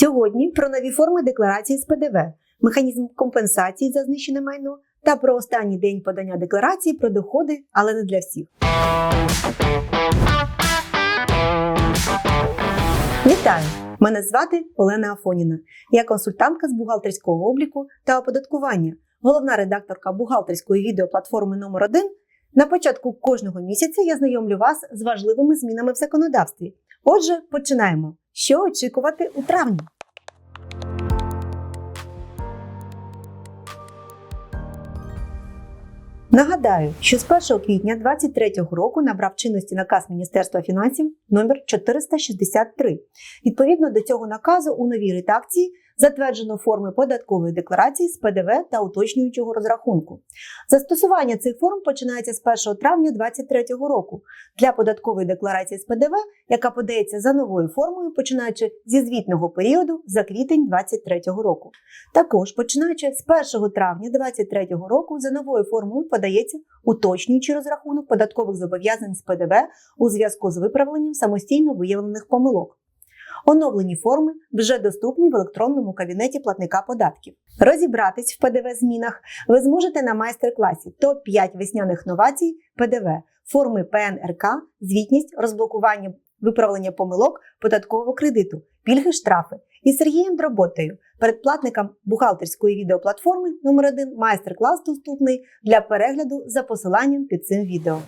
Сьогодні про нові форми декларації з ПДВ, механізм компенсації за знищене майно та про останній день подання декларації про доходи, але не для всіх. Вітаю! Мене звати Олена Афоніна. Я консультантка з бухгалтерського обліку та оподаткування, головна редакторка бухгалтерської відеоплатформи номер 1 На початку кожного місяця я знайомлю вас з важливими змінами в законодавстві. Отже, починаємо. Що очікувати у травні? Нагадаю, що з 1 квітня 2023 року набрав чинності наказ Міністерства фінансів номер 463. Відповідно до цього наказу у новій редакції затверджено форми податкової декларації з ПДВ та уточнюючого розрахунку. Застосування цих форм починається з 1 травня 2023 року для податкової декларації з ПДВ, яка подається за новою формою, починаючи зі звітного періоду за квітень 2023 року. Також починаючи з 1 травня 2023 року за новою формою подається уточнюючий розрахунок податкових зобов'язань з ПДВ у зв'язку з виправленням самостійно виявлених помилок. Оновлені форми вже доступні в електронному кабінеті платника податків. Розібратись в ПДВ змінах ви зможете на майстер-класі топ-5 весняних новацій ПДВ, форми ПНРК, звітність, розблокування, виправлення помилок, податкового кредиту, пільги штрафи із Сергієм Дроботею, передплатникам бухгалтерської відеоплатформи номер 1 майстер-клас доступний для перегляду за посиланням під цим відео.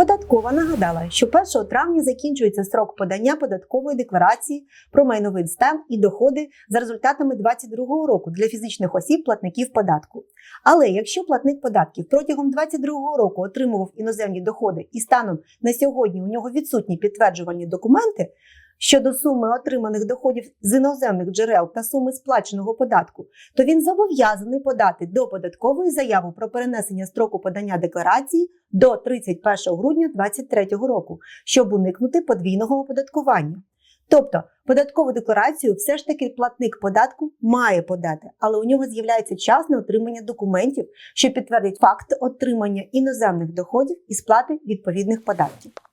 Податкова нагадала, що 1 травня закінчується срок подання податкової декларації про майновий стан і доходи за результатами 2022 року для фізичних осіб платників податку. Але якщо платник податків протягом 2022 року отримував іноземні доходи і станом на сьогодні у нього відсутні підтверджувальні документи, щодо суми отриманих доходів з іноземних джерел та суми сплаченого податку, то він зобов'язаний подати до податкової заяву про перенесення строку подання декларації до 31 грудня 2023 року, щоб уникнути подвійного оподаткування. Тобто податкову декларацію все ж таки платник податку має подати, але у нього з'являється час на отримання документів, що підтвердить факт отримання іноземних доходів і сплати відповідних податків. –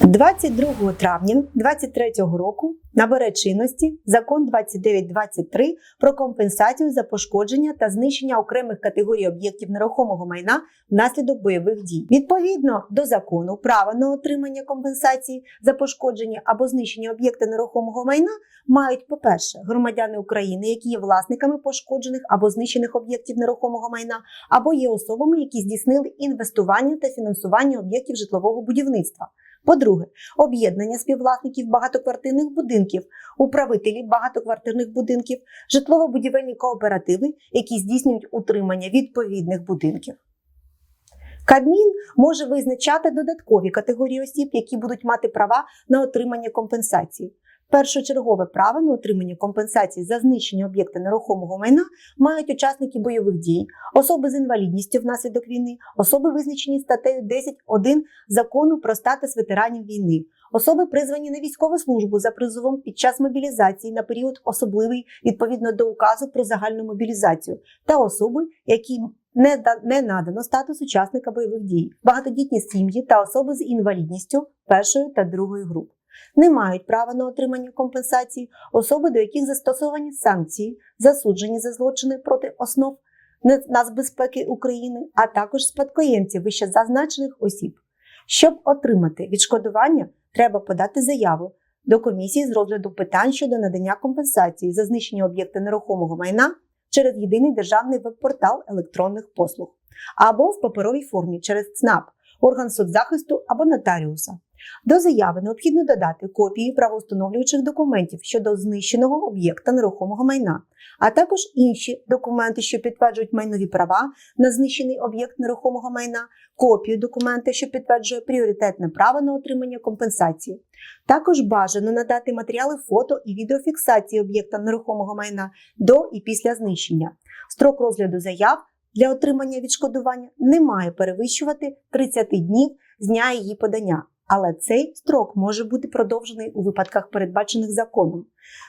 22 травня 2023 року набере чинності закон 2923 про компенсацію за пошкодження та знищення окремих категорій об'єктів нерухомого майна внаслідок бойових дій. Відповідно до закону, право на отримання компенсації за пошкодження або знищення об'єкта нерухомого майна мають, по-перше, громадяни України, які є власниками пошкоджених або знищених об'єктів нерухомого майна, або є особами, які здійснили інвестування та фінансування об'єктів житлового будівництва. По-друге, об'єднання співвласників багатоквартирних будинків, управителів багатоквартирних будинків, житлово-будівельні кооперативи, які здійснюють утримання відповідних будинків. Кабмін може визначати додаткові категорії осіб, які будуть мати права на отримання компенсації. Першочергове право на отримання компенсації за знищення об'єкта нерухомого майна мають учасники бойових дій, особи з інвалідністю внаслідок війни, особи, визначені статтею 10.1 закону про статус ветеранів війни, особи, призвані на військову службу за призовом під час мобілізації на період особливий відповідно до указу про загальну мобілізацію, та особи, які не, не надано статус учасника бойових дій, багатодітні сім'ї та особи з інвалідністю першої та другої груп не мають права на отримання компенсації особи, до яких застосовані санкції, засуджені за злочини проти основ нацбезпеки України, а також спадкоємців вище зазначених осіб. Щоб отримати відшкодування, треба подати заяву до комісії з розгляду питань щодо надання компенсації за знищення об'єкта нерухомого майна через єдиний державний веб-портал електронних послуг або в паперовій формі через ЦНАП, орган соцзахисту або нотаріуса. До заяви необхідно додати копії правоустановлюючих документів щодо знищеного об'єкта нерухомого майна, а також інші документи, що підтверджують майнові права на знищений об'єкт нерухомого майна, копію документа, що підтверджує пріоритетне право на отримання компенсації. Також бажано надати матеріали фото і відеофіксації об'єкта нерухомого майна до і після знищення. Строк розгляду заяв для отримання відшкодування не має перевищувати 30 днів з дня її подання. Але цей строк може бути продовжений у випадках, передбачених законом.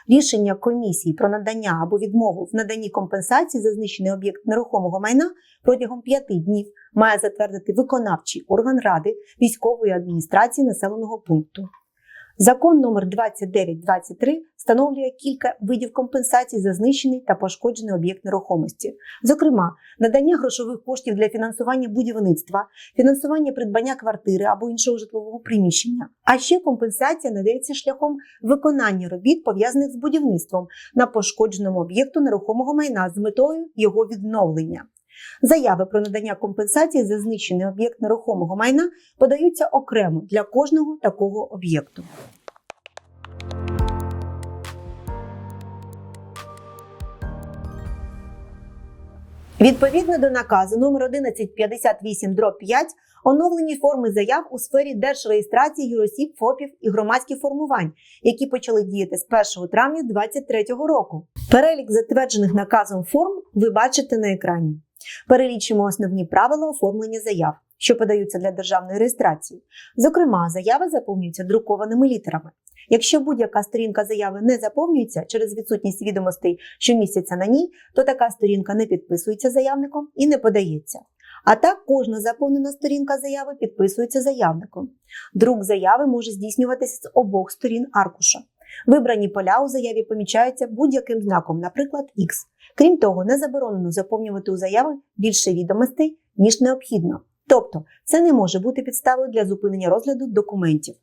Рішення комісії про надання або відмову в наданні компенсації за знищений об'єкт нерухомого майна протягом п'яти днів має затвердити виконавчий орган ради військової адміністрації населеного пункту. Закон номер 2923 встановлює кілька видів компенсацій за знищений та пошкоджений об'єкт нерухомості, зокрема, надання грошових коштів для фінансування будівництва, фінансування придбання квартири або іншого житлового приміщення. А ще компенсація надається шляхом виконання робіт, пов'язаних з будівництвом на пошкодженому об'єкту нерухомого майна з метою його відновлення. Заяви про надання компенсації за знищений об'єкт нерухомого майна подаються окремо для кожного такого об'єкту. Відповідно до наказу номер 1158 5 оновлені форми заяв у сфері держреєстрації юросіб, ФОПів і громадських формувань, які почали діяти з 1 травня 2023 року. Перелік затверджених наказом форм ви бачите на екрані. Перелічимо основні правила оформлення заяв, що подаються для державної реєстрації. Зокрема, заяви заповнюються друкованими літерами. Якщо будь-яка сторінка заяви не заповнюється через відсутність відомостей, що містяться на ній, то така сторінка не підписується заявником і не подається. А так кожна заповнена сторінка заяви підписується заявником. Друк заяви може здійснюватися з обох сторін аркуша. Вибрані поля у заяві помічаються будь-яким знаком, наприклад, X. Крім того, не заборонено заповнювати у заяви більше відомостей, ніж необхідно. Тобто, це не може бути підставою для зупинення розгляду документів.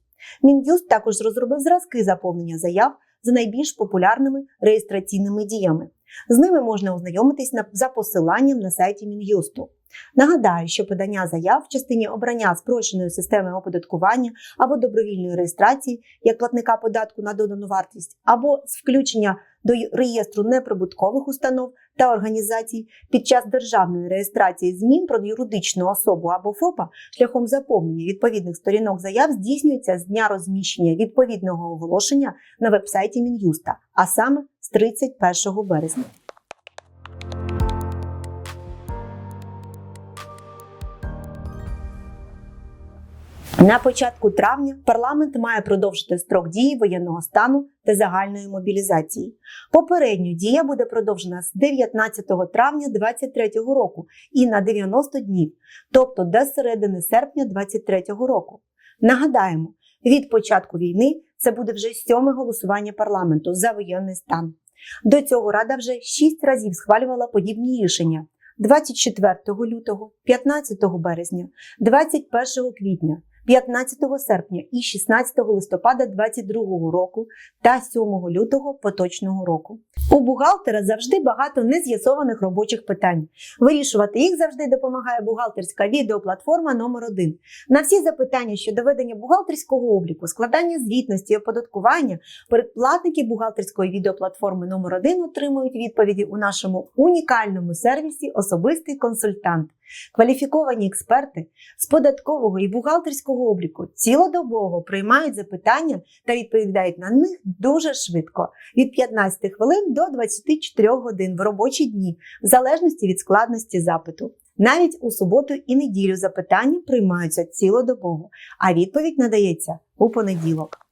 Мін'юст також розробив зразки заповнення заяв за найбільш популярними реєстраційними діями. З ними можна ознайомитись за посиланням на сайті Мін'юсту. Нагадаю, що подання заяв в частині обрання спрощеної системи оподаткування або добровільної реєстрації як платника податку на додану вартість, або з включення до реєстру неприбуткових установ та організацій під час державної реєстрації змін про юридичну особу або ФОПа шляхом заповнення відповідних сторінок заяв здійснюється з дня розміщення відповідного оголошення на вебсайті Мін'юста, а саме з 31 березня. На початку травня парламент має продовжити строк дії воєнного стану та загальної мобілізації. Попередньо дія буде продовжена з 19 травня 2023 року і на 90 днів, тобто до середини серпня 2023 року. Нагадаємо, від початку війни це буде вже сьоме голосування парламенту за воєнний стан. До цього Рада вже шість разів схвалювала подібні рішення: 24 лютого, 15 березня, 21 квітня. 15 серпня і 16 листопада 2022 року та 7 лютого поточного року. У бухгалтера завжди багато нез'ясованих робочих питань. Вирішувати їх завжди допомагає бухгалтерська відеоплатформа номер 1 На всі запитання щодо ведення бухгалтерського обліку, складання звітності, і оподаткування, передплатники бухгалтерської відеоплатформи номер 1 отримують відповіді у нашому унікальному сервісі Особистий консультант. Кваліфіковані експерти з податкового і бухгалтерського обліку цілодобово приймають запитання та відповідають на них дуже швидко від 15 хвилин до 24 годин в робочі дні, в залежності від складності запиту. Навіть у суботу і неділю запитання приймаються цілодобово, а відповідь надається у понеділок.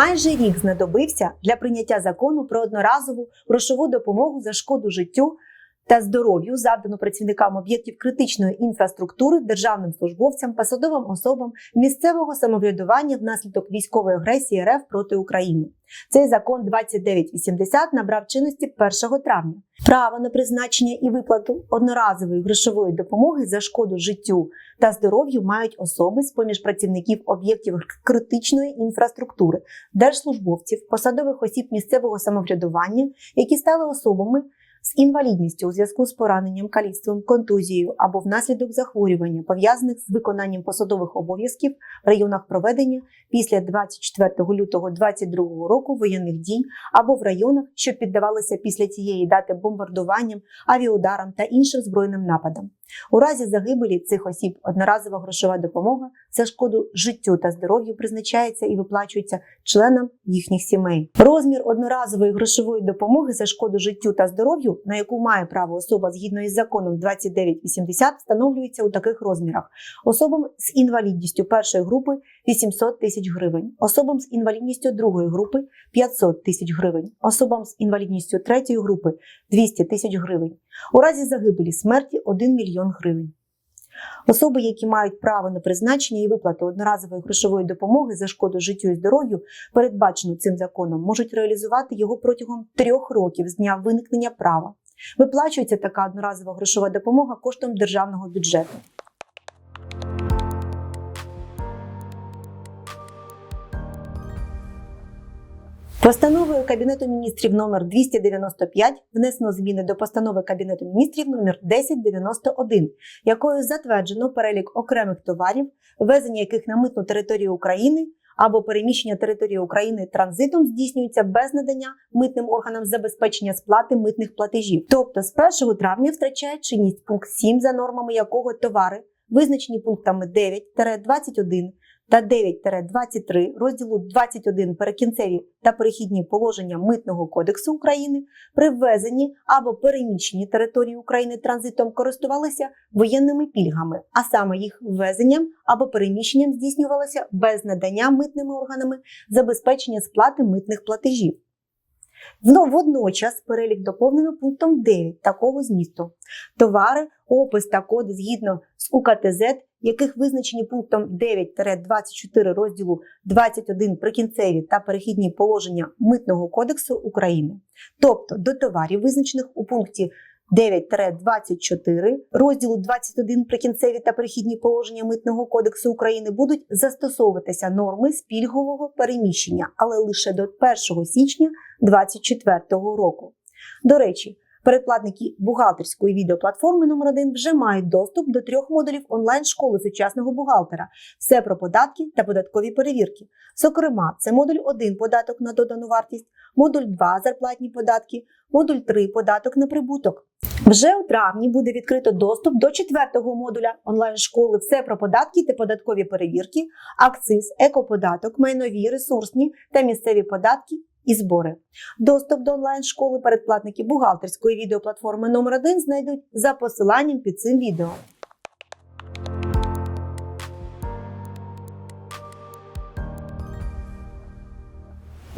Майже рік знадобився для прийняття закону про одноразову грошову допомогу за шкоду життю та здоров'ю, завдану працівникам об'єктів критичної інфраструктури, державним службовцям, посадовим особам місцевого самоврядування внаслідок військової агресії РФ проти України. Цей закон 2980 набрав чинності 1 травня. Право на призначення і виплату одноразової грошової допомоги за шкоду життю та здоров'ю мають особи з поміж працівників об'єктів критичної інфраструктури, держслужбовців, посадових осіб місцевого самоврядування, які стали особами з інвалідністю у зв'язку з пораненням, каліцтвом, контузією або внаслідок захворювання, пов'язаних з виконанням посадових обов'язків в районах проведення після 24 лютого 2022 року воєнних дій або в районах, що піддавалися після цієї дати бомбардуванням, авіаударам та іншим збройним нападам. У разі загибелі цих осіб одноразова грошова допомога за шкоду життю та здоров'ю призначається і виплачується членам їхніх сімей. Розмір одноразової грошової допомоги за шкоду життю та здоров'ю, на яку має право особа згідно із законом 2980, встановлюється у таких розмірах: особам з інвалідністю першої групи 800 тисяч гривень, особам з інвалідністю другої групи 500 тисяч гривень, особам з інвалідністю третьої групи 200 тисяч гривень. У разі загибелі смерті 1 мільйон гривень. Особи, які мають право на призначення і виплату одноразової грошової допомоги за шкоду життю і здоров'ю, передбачену цим законом, можуть реалізувати його протягом трьох років з дня виникнення права. Виплачується така одноразова грошова допомога коштом державного бюджету. Постановою Кабінету міністрів номер 295 внесено зміни до постанови Кабінету міністрів номер 1091, якою затверджено перелік окремих товарів, ввезення яких на митну територію України або переміщення території України транзитом здійснюється без надання митним органам забезпечення сплати митних платежів. Тобто з 1 травня втрачає чинність пункт 7, за нормами якого товари, визначені пунктами 9-21 та 9-23 розділу 21 перекінцеві та перехідні положення Митного кодексу України при ввезенні або переміщенні території України транзитом користувалися воєнними пільгами, а саме їх ввезенням або переміщенням здійснювалося без надання митними органами забезпечення сплати митних платежів. Водночас перелік доповнено пунктом 9 такого змісту. Товари, опис та коди згідно з УКТЗ, яких визначені пунктом 9-24 розділу 21 прикінцеві та перехідні положення Митного кодексу України. Тобто до товарів, визначених у пункті 9-24 розділу 21 прикінцеві та перехідні положення Митного кодексу України будуть застосовуватися норми з пільгового переміщення, але лише до 1 січня 2024 року. До речі, передплатники бухгалтерської відеоплатформи номер 1 вже мають доступ до трьох модулів онлайн-школи сучасного бухгалтера, все про податки та податкові перевірки. Зокрема, це модуль 1 податок на додану вартість, модуль 2 зарплатні податки, модуль 3 податок на прибуток. Вже у травні буде відкрито доступ до четвертого модуля онлайн-школи Все про податки та податкові перевірки, акциз, екоподаток, майнові, ресурсні та місцеві податки і збори. Доступ до онлайн-школи передплатники бухгалтерської відеоплатформи номер 1 знайдуть за посиланням під цим відео.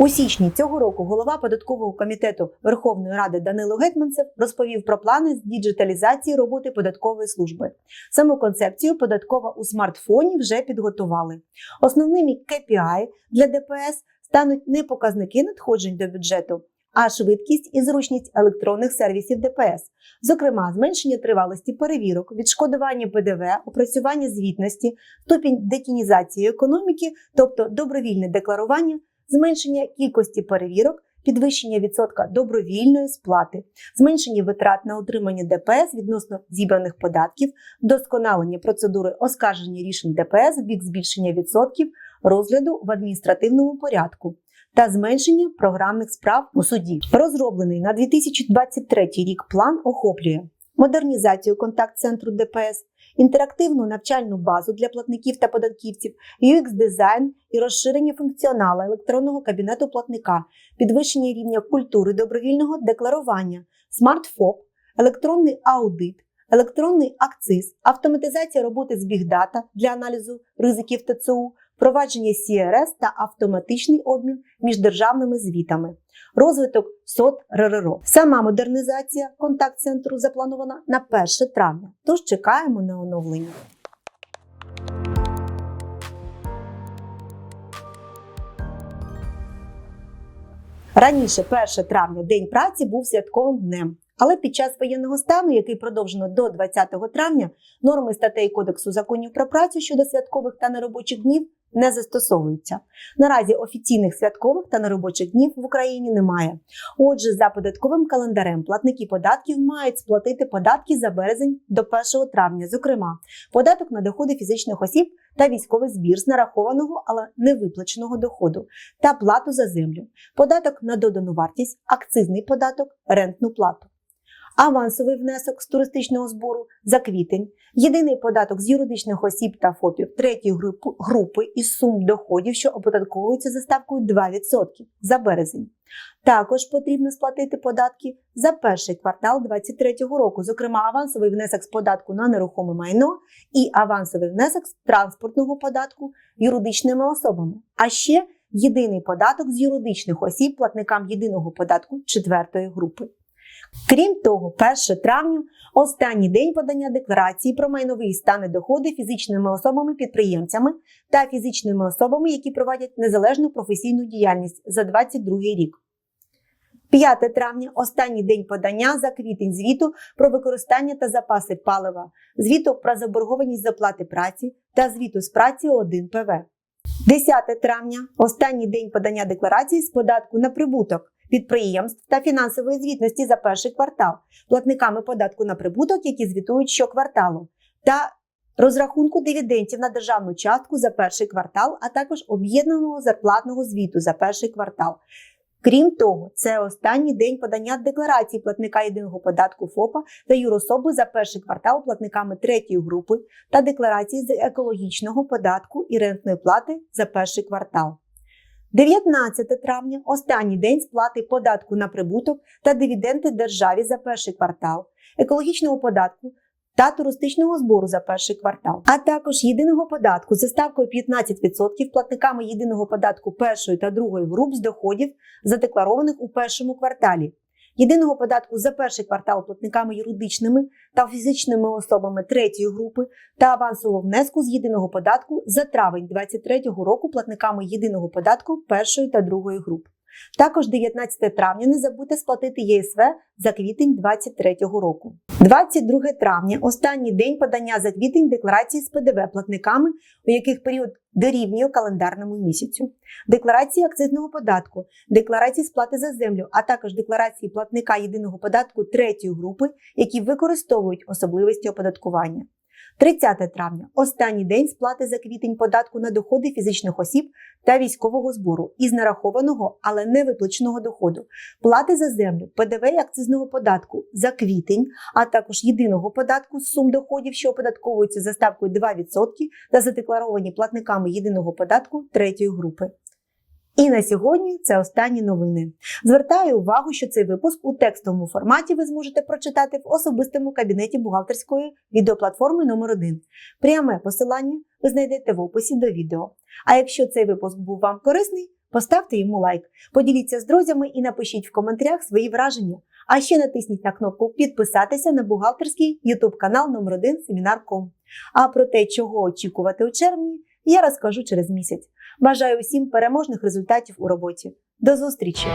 У січні цього року голова податкового комітету Верховної Ради Данило Гетманцев розповів про плани з діджиталізації роботи податкової служби. Саму концепцію податкова у смартфоні вже підготували. Основними KPI для ДПС стануть не показники надходжень до бюджету, а швидкість і зручність електронних сервісів ДПС, зокрема, зменшення тривалості перевірок, відшкодування ПДВ, опрацювання звітності, ступінь детінізації економіки, тобто добровільне декларування, зменшення кількості перевірок. Підвищення відсотка добровільної сплати, зменшення витрат на утримання ДПС відносно зібраних податків, вдосконалення процедури оскарження рішень ДПС в бік збільшення відсотків розгляду в адміністративному порядку та зменшення програмних справ у суді. Розроблений на 2023 рік план охоплює модернізацію контакт-центру ДПС, інтерактивну навчальну базу для платників та податківців, UX-дизайн і розширення функціоналу електронного кабінету платника, підвищення рівня культури добровільного декларування, смартфоп, електронний аудит, електронний акциз, автоматизація роботи з бігдата для аналізу ризиків ТЦУ, впровадження CRS та автоматичний обмін між державними звітами, розвиток СОТ РРО. Сама модернізація контакт-центру запланована на 1 травня, тож чекаємо на оновлення. Раніше 1 травня День праці був святковим днем. Але під час воєнного стану, який продовжено до 20 травня, норми статей Кодексу законів про працю щодо святкових та неробочих днів не застосовуються. Наразі офіційних святкових та неробочих днів в Україні немає. Отже, за податковим календарем платники податків мають сплатити податки за березень до 1 травня, зокрема, податок на доходи фізичних осіб та військовий збір з нарахованого, але не виплаченого доходу та плату за землю, податок на додану вартість, акцизний податок, рентну плату. Авансовий внесок з туристичного збору за квітень, єдиний податок з юридичних осіб та ФОПів третьої групи, із сум доходів, що оподатковуються за ставкою 2% за березень. Також потрібно сплатити податки за перший квартал 2023 року, зокрема авансовий внесок з податку на нерухоме майно і авансовий внесок з транспортного податку юридичними особами, а ще єдиний податок з юридичних осіб платникам єдиного податку четвертої групи. Крім того, 1 травня останній день подання декларації про майновий стан доходи фізичними особами-підприємцями та фізичними особами, які проводять незалежну професійну діяльність за 2022 рік. 5 травня останній день подання за квітень звіту про використання та запаси палива, звіту про заборгованість з оплати праці та звіту з праці 1 ПВ. 10 травня останній день подання декларації з податку на прибуток підприємств та фінансової звітності за перший квартал, платниками податку на прибуток, які звітують щокварталу, та розрахунку дивідендів на державну частку за перший квартал, а також об'єднаного зарплатного звіту за перший квартал. Крім того, це останній день подання декларації платника єдиного податку ФОПа та юрособи за перший квартал платниками третьої групи та декларації з екологічного податку і рентної плати за перший квартал. 19 травня останній день сплати податку на прибуток та дивіденди державі за перший квартал, екологічного податку та туристичного збору за перший квартал, а також єдиного податку за ставкою 15% платниками єдиного податку першої та другої груп з доходів, задекларованих у першому кварталі. Єдиного податку за перший квартал платниками юридичними та фізичними особами третьої групи та авансового внеску з єдиного податку за травень 2023 року платниками єдиного податку першої та другої груп. Також 19 травня не забудьте сплатити ЄСВ за квітень 2023 року. 22 травня останній день подання за квітень декларації з ПДВ платниками, у яких період дорівнює календарному місяцю, декларації акцизного податку, декларації сплати за землю, а також декларації платника єдиного податку третьої групи, які використовують особливості оподаткування. 30 травня останній день сплати за квітень податку на доходи фізичних осіб та військового збору із нарахованого, але не виплаченого доходу, плати за землю, ПДВ і акцизного податку за квітень, а також єдиного податку з сум доходів, що оподатковуються за ставкою 2% та задекларовані платниками єдиного податку третьої групи. І на сьогодні це останні новини. Звертаю увагу, що цей випуск у текстовому форматі ви зможете прочитати в особистому кабінеті бухгалтерської відеоплатформи номер 1 Пряме посилання ви знайдете в описі до відео. А якщо цей випуск був вам корисний, поставте йому лайк, поділіться з друзями і напишіть в коментарях свої враження. А ще натисніть на кнопку Підписатися на бухгалтерський YouTube канал номер 1 Семінар.ком. А про те, чого очікувати у червні, я розкажу через місяць. Бажаю усім переможних результатів у роботі. До зустрічі!